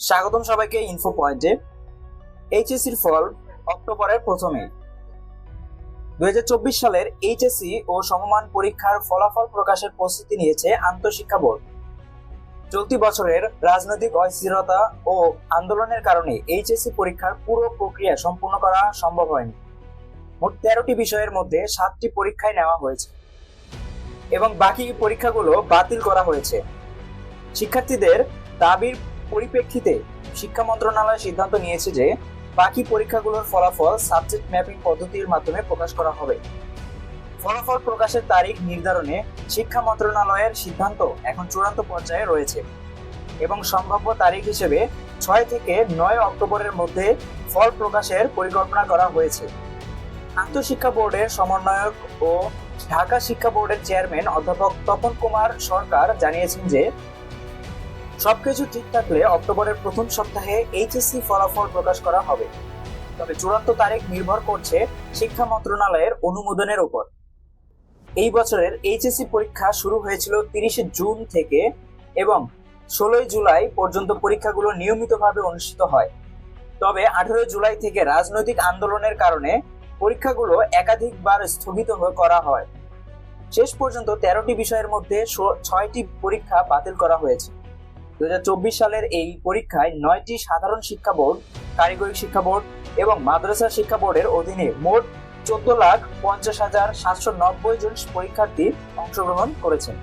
স্বাগতম সবাইকে ইনফো পয়েন্টে এইচএসসির ফল অক্টোবরের প্রথমে। দুই সালের এইচএসসি ও সমমান পরীক্ষার ফলাফল প্রকাশের প্রস্তুতি নিয়েছে আন্তঃশিক্ষা বোর্ড। চলতি বছরের রাজনৈতিক অস্থিরতা ও আন্দোলনের কারণে এইচএসসি পরীক্ষার পুরো প্রক্রিয়া সম্পূর্ণ করা সম্ভব হয়নি। মোট তেরোটি বিষয়ের মধ্যে সাতটি পরীক্ষায় নেওয়া হয়েছে। এবং বাকি পরীক্ষাগুলো বাতিল করা হয়েছে। শিক্ষার্থীদের দাবির পরিপ্রেক্ষিতে শিক্ষা মন্ত্রণালয় সিদ্ধান্ত নিয়েছে যে বাকি পরীক্ষাগুলোর ফলাফল সাবজেক্ট ম্যাপিং পদ্ধতির মাধ্যমে প্রকাশ করা হবে। ফলাফল প্রকাশের তারিখ নির্ধারণে শিক্ষা মন্ত্রণালয়ের সিদ্ধান্ত এখন চূড়ান্ত পর্যায়ে রয়েছে এবং সম্ভাব্য তারিখ হিসেবে ছয় থেকে নয় অক্টোবরের মধ্যে ফল প্রকাশের পরিকল্পনা করা হয়েছে। আন্তঃশিক্ষা বোর্ডের সমন্বয়ক ও ঢাকা শিক্ষা বোর্ডের চেয়ারম্যান অধ্যাপক তপন কুমার সরকার জানিয়েছেন যে সবকিছু ঠিক থাকলে অক্টোবরের প্রথম সপ্তাহে এইচএসসি ফলাফল প্রকাশ করা হবে। তবে চূড়ান্ত তারিখ নির্ভর করছে শিক্ষা মন্ত্রণালয়ের অনুমোদনের উপর। এই বছরের এইচএসসি পরীক্ষা শুরু হয়েছিল তিরিশে জুন থেকে এবং ষোলোই জুলাই পর্যন্ত পরীক্ষাগুলো নিয়মিতভাবে অনুষ্ঠিত হয়। তবে আঠেরোই জুলাই থেকে রাজনৈতিক আন্দোলনের কারণে পরীক্ষাগুলো একাধিকবার স্থগিত করা হয়। শেষ পর্যন্ত তেরোটি বিষয়ের মধ্যে ছয়টি পরীক্ষা বাতিল করা হয়েছে। দু হাজার চব্বিশ সালের এই পরীক্ষায় নয়টি সাধারণ শিক্ষা বোর্ড, কারিগরি শিক্ষা বোর্ড এবং মাদ্রাসা শিক্ষা বোর্ডের অধীনে মোট চোদ্দ লাখ পঞ্চাশ হাজার সাতশো নব্বই জন পরীক্ষার্থী অংশগ্রহণ করেছেন।